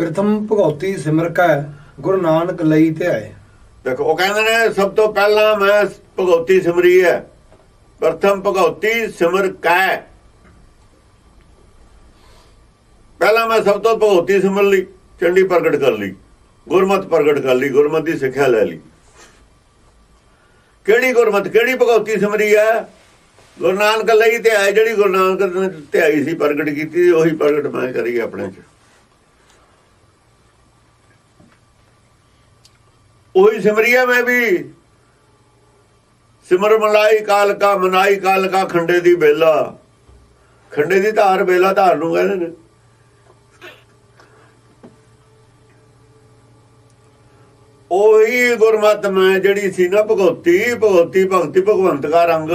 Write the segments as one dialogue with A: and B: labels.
A: ਪ੍ਰਥਮ ਭਗਉਤੀ ਸਿਮਰ ਕੈ ਗੁਰੂ ਨਾਨਕ ਲਈ ਤੇ ਆਏ।
B: ਦੇਖੋ ਉਹ ਕਹਿੰਦੇ ਨੇ ਸਭ ਤੋਂ ਪਹਿਲਾਂ ਮੈਂ ਭਗਉਤੀ ਸਿਮਰੀ ਹੈ। ਪ੍ਰਥਮ ਭਗਉਤੀ ਸਿਮਰ ਕੈ। ਪਹਿਲਾਂ ਮੈਂ ਸਭ ਤੋਂ ਭਗਉਤੀ ਸਿਮਰ ਲਈ ਚੰਡੀ ਪ੍ਰਗਟ ਕਰ ਲਈ ਗੁਰਮਤ ਪ੍ਰਗਟ ਕਰ ਲਈ ਗੁਰਮਤ ਦੀ ਸਿੱਖਿਆ ਲੈ ਲਈ। ਕਿਹੜੀ ਗੁਰਮਤ ਕਿਹੜੀ ਭਗਉਤੀ ਸਿਮਰੀ ਹੈ? ਗੁਰੂ ਨਾਨਕ ਲਈ ਤੇ ਆਏ ਜਿਹੜੀ ਗੁਰੂ ਨਾਨਕ ਤੇ ਆਈ ਸੀ ਪ੍ਰਗਟ ਕੀਤੀ ਸੀ, ਉਹੀ ਪ੍ਰਗਟ ਮੈਂ ਕਰੀ ਆਪਣੇ ਚ। ਉਹੀ ਸਿਮਰੀਆ ਮੈਂ ਵੀ। ਸਿਮਰ ਮਲਾਈ ਕਾਲ ਕਾ ਮਨਾਈ ਕਾਲ ਕਾ ਖੰਡੇ ਦੀ ਬੇਲਾ ਖੰਡੇ ਦੀ ਧਾਰ ਬੇਲਾ ਧਾਰ ਨੂੰ ਕਹਿੰਦੇ ਨੇ। ਉਹੀ ਗੁਰਮਤ ਮੈਂ ਜਿਹੜੀ ਸੀ ਨਾ ਭਗਉਤੀ ਭਗਉਤੀ ਭਗਤੀ ਭਗਵੰਤ ਦਾ ਰੰਗ।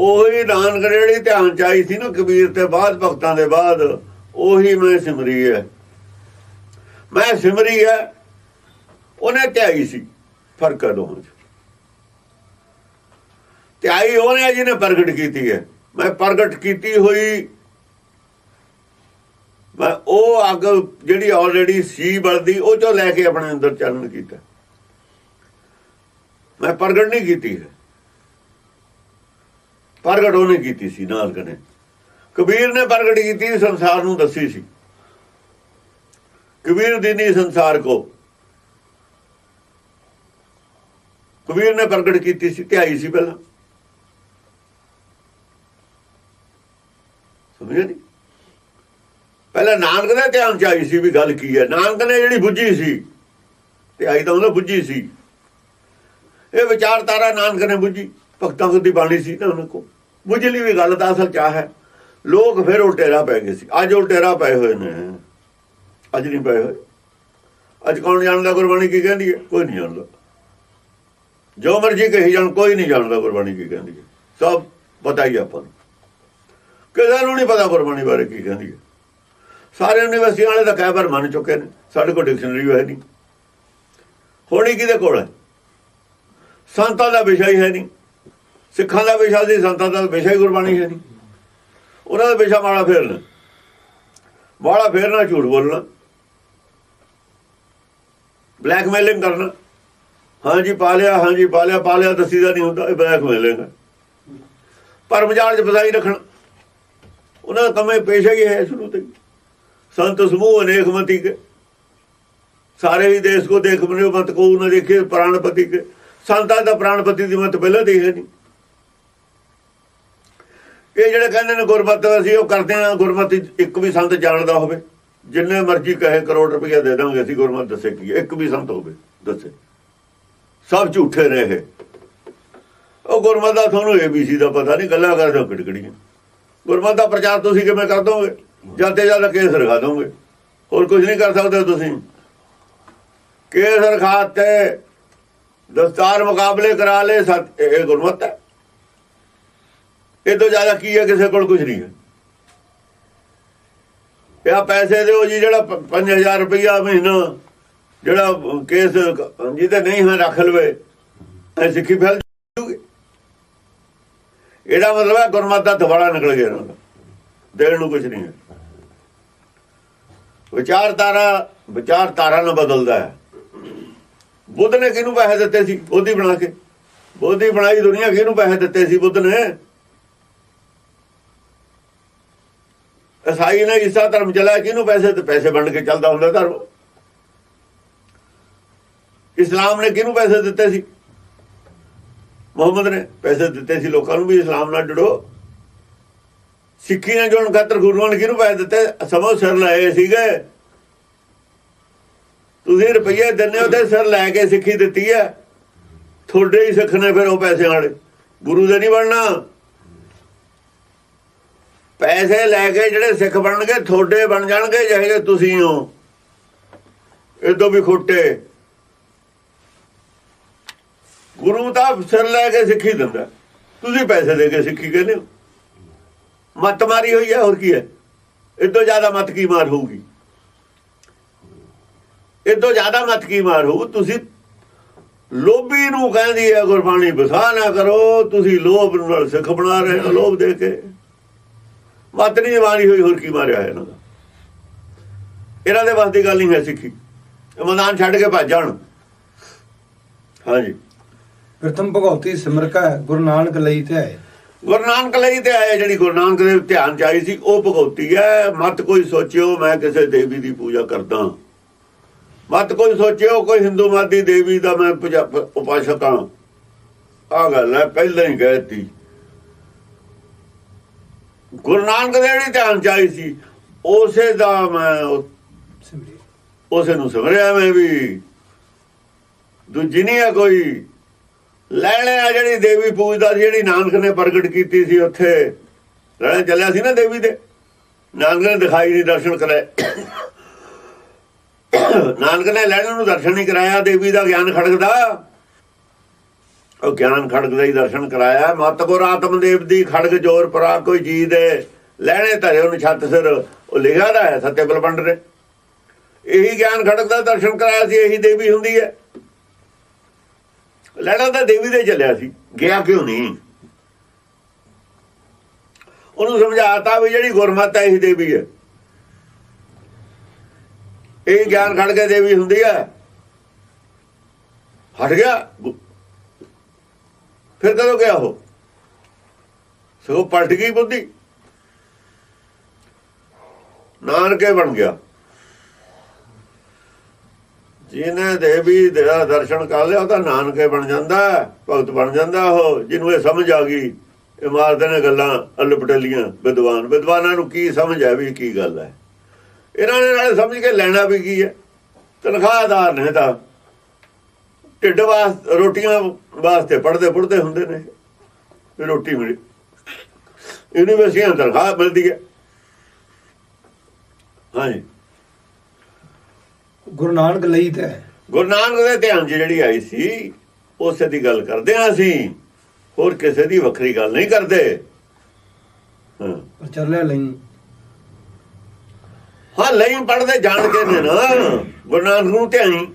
B: ਉਹੀ ਨਾਨਕ ਜਿਹੜੀ ਧਿਆਨ ਚਾਈ ਸੀ ਨਾ ਕਬੀਰ ਤੇ ਬਾਅਦ ਭਗਤਾਂ ਦੇ ਬਾਅਦ। ਉਹੀ ਮੈਂ ਸਿਮਰੀ ਹੈ ਮੈਂ ਸਿਮਰੀ ਹੈ ਉਹਨੇ ਧਿਆਈ ਸੀ, ਫ਼ਰਕ ਹੈ ਦੋਹਾਂ ਚ। ਧਿਆਈ ਉਹਨੇ ਜਿਹਨੇ ਪ੍ਰਗਟ ਕੀਤੀ ਹੈ। ਮੈਂ ਪ੍ਰਗਟ ਕੀਤੀ ਹੋਈ, ਮੈਂ ਉਹ ਅੱਗ ਜਿਹੜੀ ਆਲਰੇਡੀ ਸੀ ਬਲਦੀ, ਉਹ ਚੋਂ ਲੈ ਕੇ ਆਪਣੇ ਅੰਦਰ ਚਾਨਣ ਕੀਤਾ। ਮੈਂ ਪ੍ਰਗਟ ਨਹੀਂ ਕੀਤੀ ਹੈ। ਪ੍ਰਗਟ ਉਹਨੇ ਕੀਤੀ ਸੀ ਨਾਨਕ ਨੇ ਕਬੀਰ ਨੇ ਪ੍ਰਗਟ ਕੀਤੀ, ਸੰਸਾਰ ਨੂੰ ਦੱਸੀ ਸੀ। ਕਬੀਰ ਦੀਨੀ ਸੰਸਾਰ ਕੋ। ਕਬੀਰ ਨੇ ਪ੍ਰਗਟ ਕੀਤੀ ਸੀ, ਧਿਆਈ ਸੀ ਪਹਿਲਾਂ। ਸਮਝਿਆ ਨਹੀਂ? ਪਹਿਲਾਂ ਨਾਨਕ ਦੇ ਧਿਆਨ ਚ ਆਈ ਸੀ ਵੀ ਗੱਲ ਕੀ ਹੈ। ਨਾਨਕ ਨੇ ਜਿਹੜੀ ਬੁੱਝੀ ਸੀ ਤੇ ਆਈ ਤਾਂ ਉਹਨੇ ਬੁੱਝੀ ਸੀ। ਇਹ ਵਿਚਾਰਧਾਰਾ ਨਾਨਕ ਨੇ ਬੁੱਝੀ, ਭਗਤਾਂ ਦੀ ਬਾਣੀ ਸੀ ਨਾ ਉਹਨਾਂ ਕੋ। ਬੁੱਝ ਲਈ ਵੀ ਗੱਲ ਤਾਂ ਅਸਲ ਚਾਹ ਹੈ। ਲੋਕ ਫਿਰ ਉਲਟੇਰਾ ਪੈ ਗਏ ਸੀ। ਅੱਜ ਉਲਟੇਰਾ ਪਏ ਹੋਏ ਨੇ। ਅੱਜ ਨਹੀਂ ਪਏ ਹੋਏ। ਅੱਜ ਕੌਣ ਜਾਣਦਾ ਗੁਰਬਾਣੀ ਕੀ ਕਹਿੰਦੀ ਹੈ? ਕੋਈ ਨਹੀਂ ਜਾਣਦਾ। ਜੋ ਮਰਜ਼ੀ ਕਹੀ ਜਾਣ, ਕੋਈ ਨਹੀਂ ਜਾਣਦਾ ਗੁਰਬਾਣੀ ਕੀ ਕਹਿੰਦੀ ਹੈ। ਸਭ ਪਤਾ ਹੀ ਆਪਾਂ ਨੂੰ। ਕਿਸੇ ਨੂੰ ਨਹੀਂ ਪਤਾ ਗੁਰਬਾਣੀ ਬਾਰੇ ਕੀ ਕਹਿੰਦੀ ਹੈ। ਸਾਰੇ ਯੂਨੀਵਰਸਿਟੀ ਵਾਲੇ ਤਾਂ ਕਹਿ ਪਰ ਮੰਨ ਚੁੱਕੇ ਨੇ। ਸਾਡੇ ਕੋਲ ਡਿਕਸ਼ਨਰੀ ਹੈ ਨਹੀਂ। ਹੋਣੀ ਕਿਹਦੇ ਕੋਲ ਹੈ? ਸੰਤਾਂ ਦਾ ਵਿਸ਼ਾ ਹੀ ਹੈ ਨਹੀਂ। ਸਿੱਖਾਂ ਦਾ ਵਿਸ਼ਾ ਸੀ, ਸੰਤਾਂ ਦਾ ਵਿਸ਼ਾ ਹੀ ਗੁਰਬਾਣੀ ਹੈ ਨਹੀਂ। ਉਹਨਾਂ ਦਾ ਵਿਸ਼ਾ ਮਾੜਾ ਫੇਰਨਾ। ਮਾੜਾ ਫੇਰਨਾ, ਝੂਠ ਬੋਲਣਾ। ਬਲੈਕਮੇਲਿੰਗ ਕਰਨਾ। ਹਾਂਜੀ ਪਾ ਲਿਆ ਹਾਂਜੀ ਪਾ ਲਿਆ ਪਾ ਲਿਆ ਦਸੀਦਾ ਨਹੀਂ ਹੁੰਦਾ, ਇਹ ਬਲੈਕਮੇਲਿੰਗ ਹੈ ਪਰ ਮਜਾਲ 'ਚ ਫਸਾਈ ਰੱਖਣਾ। ਉਹਨਾਂ ਦਾ ਕੰਮ ਇਹ ਪੇਸ਼ਾ ਹੀ ਹੈ ਸ਼ੁਰੂ ਤੋਂ ਹੀ। ਸੰਤ ਸਮੂਹ ਅਨੇਕ ਮਤੀ ਕੇ। ਸਾਰੇ ਹੀ ਦੇਸ਼ ਕੋ ਦੇਖ ਬਨੇ ਮਤ ਕੋ ਨਾ ਦੇਖੇ ਪ੍ਰਾਣਪਤੀ ਕੇ। ਸੰਤਾਂ ਦਾ ਪ੍ਰਾਣਪਤੀ ਦੀ ਮਤ ਪਹਿਲਾਂ ਦੀ ਹੈ ਨਹੀਂ। ਇਹ ਜਿਹੜੇ ਕਹਿੰਦੇ ਨੇ ਗੁਰਮਤ ਅਸੀਂ ਉਹ ਕਰਦੇ ਆ ਗੁਰਮਤਿ ਇੱਕ ਵੀ ਸੰਤ ਜਾਣਦਾ ਹੋਵੇ। ਜਿੰਨੇ ਮਰਜ਼ੀ ਕਹੇ ਕਰੋੜ ਰੁਪਇਆ ਦੇ ਦਾਂਗੇ, ਅਸੀਂ ਗੁਰਮਤ ਦੱਸੇ ਕੀ ਹੈ। ਇੱਕ ਵੀ ਸੰਤ ਹੋਵੇ, ਦੱਸੇ। ਸਭ ਝੂਠੇ ਨੇ ਇਹ। ਉਹ ਗੁਰਮਤ ਦਾ ਤੁਹਾਨੂੰ ਏਬੀਸੀ ਦਾ ਪਤਾ ਨਹੀਂ, ਗੱਲਾਂ ਕਰਦੇ ਹੋ ਕਿੜਕੜੀਆਂ। ਗੁਰਮਤ ਦਾ ਪ੍ਰਚਾਰ ਤੁਸੀਂ ਕਿਵੇਂ ਕਰ ਦੋਗੇ? ਜਾਂਦੇ ਜਦ ਕੇਸ ਰਖਾ ਦੋਗੇ? ਹੋਰ ਕੁਝ ਨਹੀਂ ਕਰ ਸਕਦੇ ਤੁਸੀਂ। ਕੇਸ ਰਖਾਤੇ ਦਸਤਾਰ ਮੁਕਾਬਲੇ ਕਰਾ ਲੇ ਸਤ ਇਹ ਗੁਰਮਤ ਹੈ। ਇਹ ਤੋਂ ਜ਼ਿਆਦਾ ਕੀ ਹੈ? ਕਿਸੇ ਕੋਲ ਕੁਝ ਨਹੀਂ ਹੈ। ਇਹ ਪੈਸੇ ਦਿਓ ਜੀ, ਜਿਹੜਾ 5000 ਰੁਪਇਆ ਮਹੀਨਾ, ਜਿਹੜਾ ਕੇਸ, ਜਿਹਦੇ ਨਹੀਂ ਹਾਂ ਰੱਖ ਲਵੇ ਐ ਸਿੱਖੀ ਫੈਲ ਜੂਗੀ। ਇਹਦਾ ਮਤਲਬ ਹੈ ਗੁਰਮਤ ਦਾ ਨਿਕਲ ਗਿਆ ਇਹਨਾਂ ਦਾ। ਦੇਣ ਨੂੰ ਕੁਝ ਨਹੀਂ ਹੈ। ਵਿਚਾਰਧਾਰਾ ਵਿਚਾਰਧਾਰਾ ਨਾਲ ਬਦਲਦਾ ਹੈ। ਬੁੱਧ ਨੇ ਕਿਹਨੂੰ ਪੈਸੇ ਦਿੱਤੇ ਸੀ? ਬੋਧੀ ਬਣਾ ਕੇ। ਬੋਧੀ ਬਣਾਈ ਦੁਨੀਆ ਕਿਹਨੂੰ ਪੈਸੇ ਦਿੱਤੇ ਸੀ ਬੁੱਧ ਨੇ? ਇਸਾਈ ਨੇ ਇਸਾ ਧਰਮ ਚਲਾਇਆ ਕਿਹਨੂੰ ਪੈਸੇ ਤੇ ਪੈਸੇ ਵੰਡ ਕੇ ਚੱਲਦਾ ਹੁੰਦਾ ਧਰਮ? ਇਸਲਾਮ ਨੇ ਕਿਹਨੂੰ ਪੈਸੇ ਦਿੱਤੇ ਸੀ? ਮੁਹੰਮਦ ਨੇ ਪੈਸੇ ਦਿੱਤੇ ਸੀ, ਲੋਕਾਂ ਨੂੰ ਵੀ ਇਸਲਾਮ ਨਾਲ ਜੁੜੋ। ਸਿੱਖੀ ਨਾਲ ਜੁੜਨ ਖਾਤਰ ਗੁਰੂਆਂ ਨੇ ਕਿਹਨੂੰ ਪੈਸੇ ਦਿੱਤੇ? ਸਮਝ ਸਿਰ ਲਾਏ ਸੀਗੇ। ਤੁਸੀਂ ਰੁਪਈਏ ਦਿੰਦੇ ਹੋ ਤੇ ਸਿਰ ਲੈ ਕੇ ਸਿੱਖੀ ਦਿੱਤੀ ਹੈ। ਤੁਹਾਡੇ ਹੀ ਸਿੱਖ ਨੇ ਫਿਰ ਉਹ ਪੈਸੇ ਵਾਲੇ। ਗੁਰੂ ਦੇ ਨਹੀਂ ਬਣਨਾ। ਪੈਸੇ ਲੈ ਕੇ ਜਿਹੜੇ ਸਿੱਖ ਬਣਨਗੇ, ਤੁਹਾਡੇ ਬਣ ਜਾਣਗੇ ਜਿਹੇ ਤੁਸੀਂ ਹੋ। ਇਦੋਂ ਵੀ ਖੋਟੇ। ਗੁਰੂ ਤਾਂ ਸਿਰ ਲੈ ਕੇ ਸਿੱਖੀ ਦਿੰਦਾ। ਤੁਸੀਂ ਪੈਸੇ ਦੇ ਕੇ ਸਿੱਖੀ ਕਹਿੰਦੇ ਹੋ ਮਤ ਮਾਰੀ ਹੋਈ ਹੈ, ਹੋਰ ਕੀ ਹੈ? ਇਦੋਂ ਜ਼ਿਆਦਾ ਮਤ ਕੀ ਮਾਰ ਹੋਊਗੀ? ਇਦੋਂ ਜ਼ਿਆਦਾ ਮਤ ਕੀ ਮਾਰ ਹੋਊ? ਤੁਸੀਂ ਲੋਭੀ ਨੂੰ ਕਹਿੰਦੀ ਹੈ, ਗੁਰਬਾਣੀ ਬਸਾ ਨਾ ਕਰੋ। ਤੁਸੀਂ ਲੋਭ ਨਾਲ ਸਿੱਖ ਬਣਾ ਰਹੇ ਹੋ, ਲੋਭ ਦੇ ਕੇ। ਮੱਤ ਨਹੀਂ ਮਾਰੀ ਹੋਈ ਹੋਰ ਕੀ ਮਾਰਿਆ ਇਹਨਾਂ ਦਾ? ਇਹਨਾਂ ਦੇ ਵੱਸ ਦੀ ਗੱਲ ਨਹੀਂ ਹੈ ਸਿੱਖੀ। ਇਹ ਮੈਦਾਨ ਛੱਡ ਕੇ ਭੱਜ ਜਾਣ। ਹਾਂਜੀ।
A: ਪ੍ਰਥਮ ਭਗਉਤੀ ਸਿਮਰ ਕੈ ਗੁਰੂ ਨਾਨਕ ਲਈ ਤੇ ਆਏ।
B: ਗੁਰੂ ਨਾਨਕ ਲਈ ਤੇ ਆਏ ਜਿਹੜੀ ਗੁਰੂ ਨਾਨਕ ਦੇ ਧਿਆਨ ਚ ਆਈ ਸੀ ਉਹ ਭਗਉਤੀ ਹੈ। ਮਤ ਕੋਈ ਸੋਚਿਓ ਮੈਂ ਕਿਸੇ ਦੇਵੀ ਦੀ ਪੂਜਾ ਕਰਦਾ। ਮਤ ਕੋਈ ਸੋਚਿਓ ਕੋਈ ਹਿੰਦੂ ਮਤ ਦੀ ਦੇਵੀ ਦਾ ਮੈਂ ਉਪਾਸਕ ਹਾਂ। ਆ ਗੱਲ ਹੈ ਪਹਿਲਾਂ ਹੀ ਕਹਿਤੀ ਗੁਰੂ ਨਾਨਕ ਦੇ ਜਿਹੜੀ ਧਿਆਨ ਚ ਆਈ ਸੀ। ਉਸੇ ਦਾ ਮੈਂ ਉਸੇ ਨੂੰ ਸਮਝਿਆ ਮੈਂ ਵੀ। ਦੂਜੀ ਨਹੀਂ ਹੈ ਕੋਈ। ਲੈ ਲਿਆ ਜਿਹੜੀ ਦੇਵੀ ਪੂਜਦਾ ਸੀ ਜਿਹੜੀ ਨਾਨਕ ਨੇ ਪ੍ਰਗਟ ਕੀਤੀ ਸੀ ਉੱਥੇ। ਰਹਿਣ ਚੱਲਿਆ ਸੀ ਨਾ ਦੇਵੀ ਦੇ। ਨਾਨਕ ਨੇ ਦਿਖਾਈ ਨਹੀਂ ਦਰਸ਼ਨ ਕਰਾਏ। ਨਾਨਕ ਨੇ ਲੈਣ ਨੂੰ ਦਰਸ਼ਨ ਨਹੀਂ ਕਰਾਇਆ ਦੇਵੀ ਦਾ ਗਿਆਨ ਖੜਕਦਾ। ਉਹ ਗਿਆਨ ਖੜਕਦਾ ਹੀ ਦਰਸ਼ਨ ਕਰਾਇਆ। ਮਤਗੁਰ ਆਤਮਦੇਵ ਦੀ ਖੜਕ ਜੋਰ ਪਰਾ ਕੋਈ ਜੀ ਦੇ। ਲੈਣੇ ਧਰੇ ਉਹਨੂੰ ਛੱਤ ਸਿਰ। ਉਹ ਲਿਖਿਆ ਦਾ ਹੈ ਸੱਤੇ ਬਲਵੰਡ ਨੇ। ਇਹੀ ਗਿਆਨ ਖੜਕ ਦਾ ਦਰਸ਼ਨ ਕਰਾਇਆ ਸੀ ਇਹੀ ਦੇਵੀ ਹੁੰਦੀ ਹੈ। ਲੈਣਾ ਤਾਂ ਦੇਵੀ ਦੇ ਚੱਲਿਆ ਸੀ। ਗਿਆ ਕਿਉਂ ਨਹੀਂ? ਉਹਨੂੰ ਸਮਝਾਤਾ ਵੀ ਜਿਹੜੀ ਗੁਰਮਤਿ ਹੈ ਇਹੀ ਦੇਵੀ ਹੈ। ਇਹ ਗਿਆਨ ਖੜ ਕੇ ਦੇਵੀ ਹੁੰਦੀ ਹੈ। ਹਟ ਗਿਆ। ਫਿਰ ਕਦੋਂ ਗਿਆ ਉਹ? ਸੋ ਪਲਟ ਗਈ ਬੁੱਧੀ। ਨਾਨਕੇ ਬਣ ਗਿਆ। ਜਿਹਨੇ ਦੇਵੀ ਦਾ ਦਰਸ਼ਨ ਕਰ ਲਿਆ, ਉਹ ਤਾਂ ਨਾਨਕੇ ਬਣ ਜਾਂਦਾ ਭਗਤ ਬਣ ਜਾਂਦਾ ਉਹ, ਜਿਹਨੂੰ ਇਹ ਸਮਝ ਆ ਗਈ। ਇਹ ਮਾਰਦੇ ਨੇ ਗੱਲਾਂ ਅਲਪਟਲੀਆਂ ਵਿਦਵਾਨ। ਵਿਦਵਾਨਾਂ ਨੂੰ ਕੀ ਸਮਝ ਆ ਵੀ ਕੀ ਗੱਲ ਹੈ? ਇਹਨਾਂ ਨੇ ਨਾਲੇ ਸਮਝ ਕੇ ਲੈਣਾ ਵੀ ਕੀ ਹੈ? ਤਨਖਾਹਦਾਰ ਨੇ ਤਾਂ। ਢਿੱਡ ਵਾਸ ਰੋਟੀਆਂ ਵਾਸਤੇ ਪੜਦੇ ਪੜਦੇ ਹੁੰਦੇ ਨੇ। ਵੀ ਰੋਟੀ ਮਿਲੀ ਯੂਨੀਵਰਸਿਟੀਆਂ ਤਨਖਾਹ ਮਿਲਦੀ ਹੈ। ਹਾਂਜੀ।
A: ਗੁਰੂ ਨਾਨਕ ਲਈ ਤੇ
B: ਗੁਰੂ ਨਾਨਕ ਦੇ ਧਿਆਨ ਜਿਹੜੀ ਆਈ ਸੀ ਉਸੇ ਦੀ ਗੱਲ ਕਰਦੇ ਹਾਂ ਅਸੀਂ। ਹੋਰ ਕਿਸੇ ਦੀ ਵੱਖਰੀ ਗੱਲ ਨਹੀਂ ਕਰਦੇ। ਹਾਂ।
A: ਚੱਲਿਆ ਲਈ।
B: ਹਾਂ ਲਈ ਪੜਦੇ ਜਾਣ ਕੇ ਨੇ ਨਾ। ਗੁਰੂ ਨਾਨਕ ਨੂੰ ਧਿਆਈ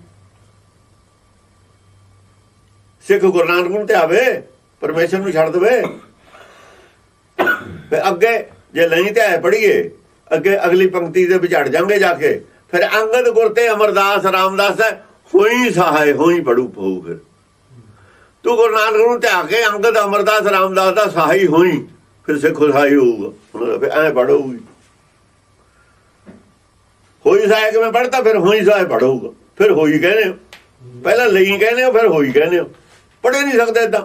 B: ਸਿੱਖ ਗੁਰੂ ਨਾਨਕ ਨੂੰ ਧਿਆਵੇ, ਪਰਮੇਸ਼ਰ ਨੂੰ ਛੱਡ ਦੇਵੇ। ਫਿਰ ਅੱਗੇ ਜੇ ਲਈ ਧਿਆਏ ਪੜੀਏ ਅੱਗੇ ਅਗਲੀ ਪੰਕਤੀ ਦੇ ਵਿਚੜ ਜਾਵਾਂਗੇ ਜਾ ਕੇ। ਫਿਰ ਅੰਗਦ ਗੁਰ ਤੇ ਅਮਰਦਾਸ, ਰਾਮਦਾਸ ਹੈ ਹੋਈ ਸਹਾਇ, ਹੋਈ ਪੜੂ ਪਊ ਫਿਰ। ਤੂੰ ਗੁਰੂ ਨਾਨਕ ਨੂੰ ਧਿਆ ਕੇ ਅੰਗਦ, ਅਮਰਦਾਸ, ਰਾਮਦਾਸ ਦਾ ਸਹਾਈ ਹੋਈ, ਫਿਰ ਸਿੱਖ ਸਹਾਈ ਹੋਊਗਾ। ਫਿਰ ਐ ਪੜੂਗੀ ਹੋਈ ਸਹਾਇ ਕਿਵੇਂ ਪੜਦਾ ਫਿਰ ਹੋਈ ਸਹਾਇ ਪੜੂਗਾ ਫਿਰ ਹੋਈ ਕਹਿੰਦੇ ਹੋ। ਪਹਿਲਾਂ ਲਈ ਕਹਿੰਦੇ ਹੋ, ਫਿਰ ਹੋਈ ਕਹਿੰਦੇ ਹੋ। ਪੜ੍ਹ ਨਹੀਂ ਸਕਦੇ ਇਦਾਂ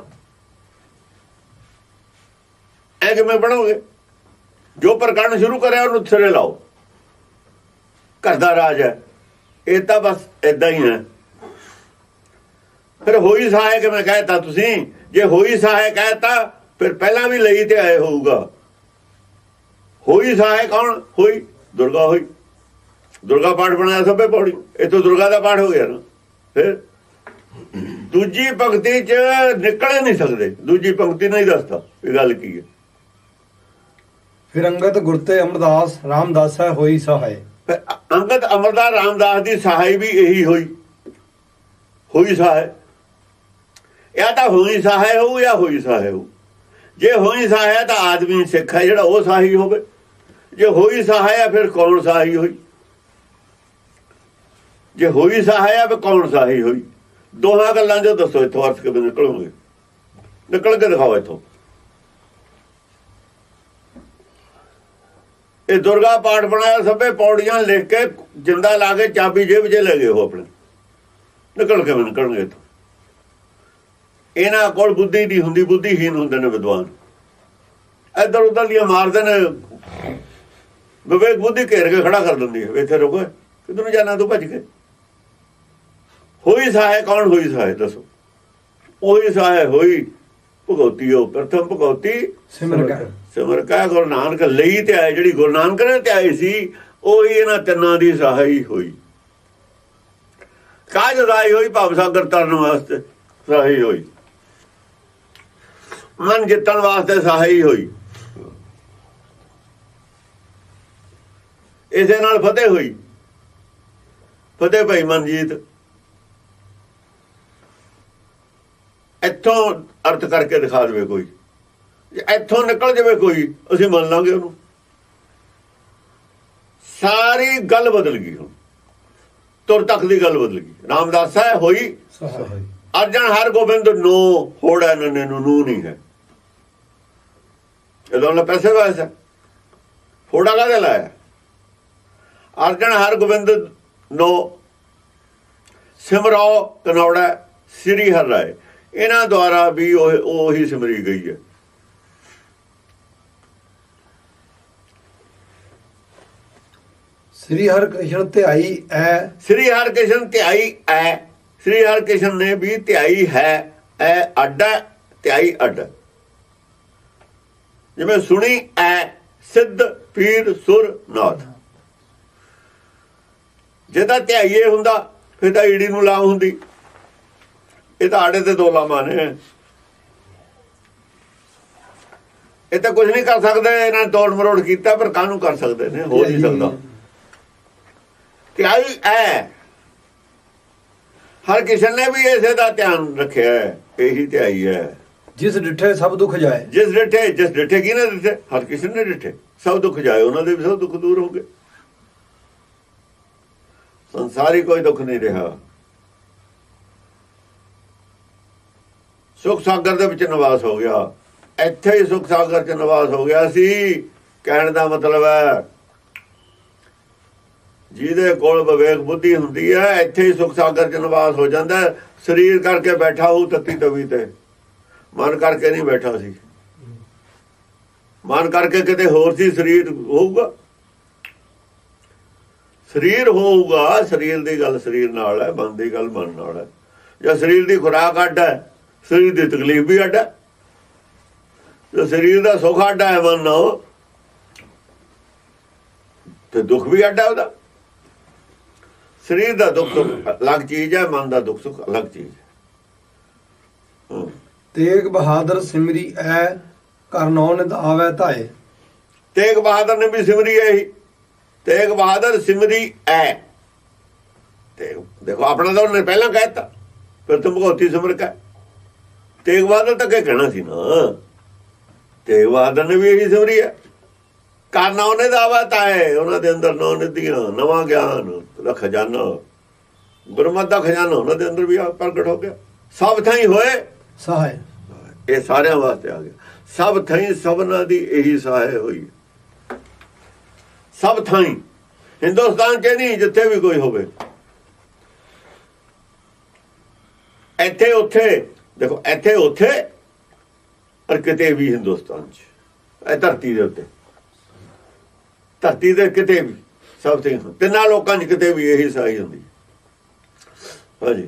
B: ਐ ਕਿਵੇਂ ਪੜੋਗੇ ਜੋ ਪ੍ਰਕਰਨ ਸ਼ੁਰੂ ਕਰਿਆ, ਉਹਨੂੰ ਸਿਰੇ ਲਾਓ। ਘਰ ਦਾ ਰਾਜ ਹੈ। ਇਹ ਤਾਂ ਬਸ ਇਦਾਂ ਹੀ ਹੈ। ਫਿਰ ਹੋਈ ਸਹਾਇ ਕਿਵੇਂ ਕਹਿਤਾ ਤੁਸੀਂ? ਜੇ ਹੋਈ ਸਹਾਇ ਕਹਿਤਾ ਫਿਰ ਪਹਿਲਾਂ ਵੀ ਲਈ ਤੇ ਆਏ ਹੋਊਗਾ। ਹੋਈ ਸਹਾਇ ਕੌਣ? ਹੋਈ। ਦੁਰਗਾ ਹੋਈ। ਦੁਰਗਾ ਪਾਠ ਬਣਾਇਆ ਸਭੇ ਪੌੜੀ। ਇਹ ਤੋਂ ਦੁਰਗਾ ਦਾ ਪਾਠ ਹੋ ਗਿਆ ਨਾ। ਫਿਰ ਦੂਜੀ ਪੰਕਤੀ ਚ ਨਿਕਲ ਨਹੀਂ ਸਕਦੇ। ਦੂਜੀ ਪੰਕਤੀ ਨਹੀਂ ਦੱਸਦਾ ਇਹ ਗੱਲ ਕੀ ਹੈ?
A: ਫਿਰ ਅੰਗਦ ਗੁਰ ਤੇ ਅਮਰਦਾਸ ਰਾਮਦਾਸ ਹੈ ਹੋਈ
B: ਫਿਰ ਅੰਗਦ ਅਮਰਦਾਸ ਰਾਮਦਾਸ ਦੀ ਸਹਾਈ ਵੀ ਇਹੀ ਹੋਈ। ਹੋਈ ਸਹਾਇ ਇਹ ਤਾਂ ਹੋਈ ਸਹਾਇ ਹੋਊ ਜਾਂ ਹੋਈ ਸਹਾਇ ਹੋਊ। ਜੇ ਹੋਈ ਸਹਾਇ ਤਾਂ ਆਦਮੀ ਸਿੱਖ ਹੈ ਜਿਹੜਾ ਉਹ ਸਹਾਈ ਹੋਵੇ। ਜੇ ਹੋਈ ਸਹਾਇ ਹੈ ਫਿਰ ਕੌਣ ਸਹਾਈ ਹੋਈ? ਜੇ ਹੋਈ ਸਹਾਇ ਹੈ ਫਿਰ ਕੌਣ ਸਹਾਈ ਹੋਈ? ਦੋਹਾਂ ਗੱਲਾਂ ਜੋ ਦੱਸੋ ਇੱਥੋਂ ਅਰਥ ਕਿਵੇਂ ਨਿਕਲੋਗੇ? ਨਿਕਲ ਕੇ ਦਿਖਾਓ ਇੱਥੋਂ। ਇਹ ਦੁਰਗਾ ਪਾਠ ਬਣਾਇਆ ਸਭੇ ਪੌੜੀਆਂ ਲਿਖ ਕੇ, ਜਿੰਦਾ ਲਾ ਕੇ ਚਾਬੀ ਜੇਬ 'ਚ ਲੈ ਗਏ ਉਹ ਆਪਣੇ। ਨਿਕਲ ਕੇ ਨਿਕਲਣਗੇ ਇੱਥੋਂ। ਇਹਨਾਂ ਕੋਲ ਬੁੱਧੀ ਨਹੀਂ ਹੁੰਦੀ ਬੁੱਧੀਹੀਨ ਹੁੰਦੇ ਨੇ ਵਿਦਵਾਨ। ਇੱਧਰ ਉਧਰ ਦੀਆਂ ਮਾਰਦੇ ਨੇ। ਵਿਵੇਕ ਬੁੱਧੀ ਘੇਰ ਕੇ ਖੜਾ ਕਰ ਦਿੰਦੀ ਹੈ। ਇੱਥੇ ਰੁਕੋ। ਕਿੱਧਰ ਨੂੰ ਜਾਣਾ ਤੂੰ? ਭੱਜ ਕੇ। ਹੋਈ ਸਹਾਇ ਕੌਣ ਹੋਈ ਸਹਾਇ ਦੱਸੋ। ਉਹੀ ਸਹਾਇ ਹੋਈ ਭਗਉਤੀ ਉਹ ਪ੍ਰਥਮ ਭਗਉਤੀ
A: ਸਿਮਰ ਕੈ।
B: ਸਿਮਰ ਕਾ ਗੁਰੂ ਨਾਨਕ ਲਈ ਤੇ ਆਏ ਜਿਹੜੀ ਗੁਰੂ ਨਾਨਕ ਨੇ ਤੇ ਆਈ ਸੀ ਉਹ ਇਹਨਾਂ ਤਿੰਨਾਂ ਦੀ ਸਹਾਈ ਹੋਈ। ਕਾਜ ਰਾਈ ਹੋਈ? ਭਵ ਸਾਗਰ ਤਰਨ ਵਾਸਤੇ ਸਹਾਈ ਹੋਈ। ਮਨ ਜਿੱਤਣ ਵਾਸਤੇ ਸਹਾਈ ਹੋਈ। ਇਸੇ ਨਾਲ ਫਤਿਹ ਹੋਈ। ਫਤਿਹ ਭਾਈ ਮਨਜੀਤ। ਇੱਥੋਂ ਅਰਥ ਕਰਕੇ ਦਿਖਾ ਦੇਵੇ ਕੋਈ। ਇੱਥੋਂ ਨਿਕਲ ਜਾਵੇ ਕੋਈ ਅਸੀਂ ਮੰਨ ਲਾਂਗੇ ਉਹਨੂੰ। ਸਾਰੀ ਗੱਲ ਬਦਲ ਗਈ ਹੁਣ। ਤੁਰ ਤੱਕ ਦੀ ਗੱਲ ਬਦਲ ਗਈ। ਰਾਮਦਾਸ ਹੈ ਹੋਈ। ਅਰਜਨ ਹਰ ਗੋਬਿੰਦ ਨੋ ਹੋੜਾ ਨਨੇ ਨੂੰ ਨੂੰ ਨਹੀਂ ਹੈ। ਇਹਦੋਂ ਨਾ ਪੈਸੇ ਵਾਸਾ ਹੋੜਾ ਕਾਹਦੇ ਲਾਇਆ? ਅਰਜਨ ਹਰ ਗੋਬਿੰਦ ਨੋ ਸਿਮਰੋ ਕਨੌੜਾ ਸ੍ਰੀ ਹਰਿ ਰਾਏ। ਇਹਨਾਂ ਦੁਆਰਾ ਵੀ ਉਹ ਉਹੀ ਸਿਮਰੀ ਗਈ ਹੈ।
A: ਸ੍ਰੀ ਹਰਿ ਕ੍ਰਿਸ਼ਨ ਧਿਆਈ ਐ।
B: ਸ੍ਰੀ ਹਰਿਕ੍ਰਿਸ਼ਨ ਧਿਆਈ ਐ। ਸ੍ਰੀ ਹਰਿਕ੍ਰਿਸ਼ਨ ਨੇ ਵੀ ਧਿਆਈ ਹੈ। ਐ ਅੱਡਾ ਧਿਆਈ ਅੱਡ। ਜਿਵੇਂ ਸੁਣੀ ਐ ਸਿੱਧ ਪੀਰ ਸੁਰ ਜੇ ਤਾਂ ਧਿਆਈਏ ਹੁੰਦਾ ਫਿਰ ਤਾਂ ਈੜੀ ਨੂੰ ਲਾਮ ਹੁੰਦੀ। ਇਹ ਤਾਂ ਆੜੇ ਤੇ ਦੋ ਲਾਮਾਂ ਨੇ। ਇਹ ਤਾਂ ਕੁਝ ਨਹੀਂ ਕਰ ਸਕਦੇ ਇਹਨਾਂ ਨੇ ਤੋੜ ਮਰੋੜ ਕੀਤਾ ਪਰ ਕਾਹਨੂੰ ਕਰ ਸਕਦੇ ਨੇ? ਹੋ ਨਹੀਂ ਸਕਦਾ। ਧਿਆਈ ਐ। ਹਰ ਕਿਸੇ ਨੇ ਵੀ ਇਸੇ ਦਾ ਧਿਆਨ ਰੱਖਿਆ ਹੈ। ਇਹੀ ਧਿਆਈ ਹੈ।
A: ਜਿਸ ਡਿਠੇ ਸਭ ਦੁੱਖ ਜਾਏ।
B: ਜਿਸ ਡਿਠੇ ਜਿਸ ਡਿਠੇ ਕੀ ਨਾ ਡਿਠੇ ਹਰ ਕਿਸੇ ਨੇ ਡਿਠੇ। ਸਭ ਦੁੱਖ ਜਾਏ ਉਹਨਾਂ ਦੇ ਵੀ ਸਭ ਦੁੱਖ ਦੂਰ ਹੋ ਗਏ। ਸੰਸਾਰੀ ਕੋਈ ਦੁੱਖ ਨਹੀਂ ਰਿਹਾ। ਸੁਖ ਸਾਗਰ ਦੇ ਵਿੱਚ ਨਿਵਾਸ ਹੋ ਗਿਆ। ਇੱਥੇ ਹੀ ਸੁਖ ਸਾਗਰ 'ਚ ਨਿਵਾਸ ਹੋ ਗਿਆ ਸੀ। ਕਹਿਣ ਦਾ ਮਤਲਬ ਹੈ, ਜਿਹਦੇ ਕੋਲ ਵਿਵੇਕ ਬੁੱਧੀ ਹੁੰਦੀ ਹੈ, ਇੱਥੇ ਹੀ ਸੁਖ ਸਾਗਰ 'ਚ ਨਿਵਾਸ ਹੋ ਜਾਂਦਾ ਸਰੀਰ ਕਰਕੇ ਬੈਠਾ ਹੋਊ ਤੱਤੀ ਤਵੀ ਤੇ। ਮਨ ਕਰਕੇ ਨਹੀਂ ਬੈਠਾ ਸੀ। ਮਨ ਕਰਕੇ ਕਿਤੇ ਹੋਰ ਸੀ, ਸਰੀਰ ਹੋਊਗਾ। ਸਰੀਰ ਹੋਊਗਾ, ਸਰੀਰ ਦੀ ਗੱਲ ਸਰੀਰ ਨਾਲ ਹੈ, ਮਨ ਦੀ ਗੱਲ ਮਨ ਨਾਲ ਹੈ। ਜਾਂ ਸਰੀਰ ਦੀ ਖੁਰਾਕ ਅੱਡ ਹੈ। ਸਰੀਰ ਦੀ ਤਕਲੀਫ ਵੀ ਅੱਡ ਜੇ ਸਰੀਰ ਦਾ ਸੁੱਖ ਅੱਡ ਹੈ ਮਨ ਨਾਲ ਤੇ ਦੁੱਖ ਵੀ ਅੱਡ ਹੈ ਉਹਦਾ। ਸਰੀਰ ਦਾ ਦੁੱਖ ਸੁੱਖ ਅਲੱਗ ਚੀਜ਼ ਹੈ ਮਨ ਦਾ ਦੁੱਖ ਸੁੱਖ ਅਲੱਗ ਚੀਜ਼ ਹੈ।
A: ਤੇਗ ਬਹਾਦਰ ਸਿਮਰੀ ਐ ਕਰ ਨੌ ਨਿਤ ਆਵੈ ਧਾਏ।
B: ਤੇਗ ਬਹਾਦਰ ਨੇ ਵੀ ਸਿਮਰੀ ਹੈ ਹੀ ਤੇਗ ਬਹਾਦਰ ਸਿਮਰੀ ਐ। ਤੇ ਦੇਖੋ ਆਪਣਾ ਤਾਂ ਉਹਨੇ ਪਹਿਲਾਂ ਕਹਿਤਾ ਫਿਰ ਤੁਮ ਭਗਵਤੀ ਸਿਮਰ ਕਾ ਤੇਗ ਬਹਾਦਰ ਤਾਂ ਕੀ ਕਹਿਣਾ ਸੀ ਨਾ। ਤੇਗ ਬਹਾਦਰ ਨੇ ਵੀ ਇਹੀ ਸਿਮਰੀ ਹੈ ਕਰਨਾ ਉਹਨੇ ਦਾਵਾ ਤਾਏ ਉਹਨਾਂ ਦੇ ਅੰਦਰ ਨੌ ਨਿਧੀਆਂ ਨਵਾਂ ਗਿਆਨ ਦਾ ਖਜ਼ਾਨਾ। ਗੁਰਮਤਿ ਦਾ ਖਜ਼ਾਨਾ ਉਹਨਾਂ ਦੇ ਅੰਦਰ ਵੀ ਆ ਪ੍ਰਗਟ ਹੋ ਗਿਆ। ਸਭ ਥਾਈ ਹੋਏ।
A: ਸਹਾਇ।
B: ਇਹ ਸਾਰਿਆਂ ਵਾਸਤੇ ਆ ਗਿਆ। ਸਭ ਥਾਈ ਸਭਨਾਂ ਦੀ ਇਹੀ ਸਹਾਇ ਹੋਈ ਸਭ ਥਾਈ। ਹਿੰਦੁਸਤਾਨ 'ਚ ਨਹੀਂ ਜਿੱਥੇ ਵੀ ਕੋਈ ਹੋਵੇ। ਇੱਥੇ ਉੱਥੇ ਦੇਖੋ, ਇੱਥੇ ਉੱਥੇ ਪਰ ਕਿਤੇ ਵੀ ਹਿੰਦੁਸਤਾਨ 'ਚ, ਇਹ ਧਰਤੀ ਦੇ ਉੱਤੇ। ਧਰਤੀ ਦੇ ਕਿਤੇ ਵੀ ਸਭ ਤੇ, ਤਿੰਨਾਂ ਲੋਕਾਂ 'ਚ ਕਿਤੇ ਵੀ ਇਹੀ ਸਹਾਈ ਹੁੰਦੀ ਹਾਂਜੀ।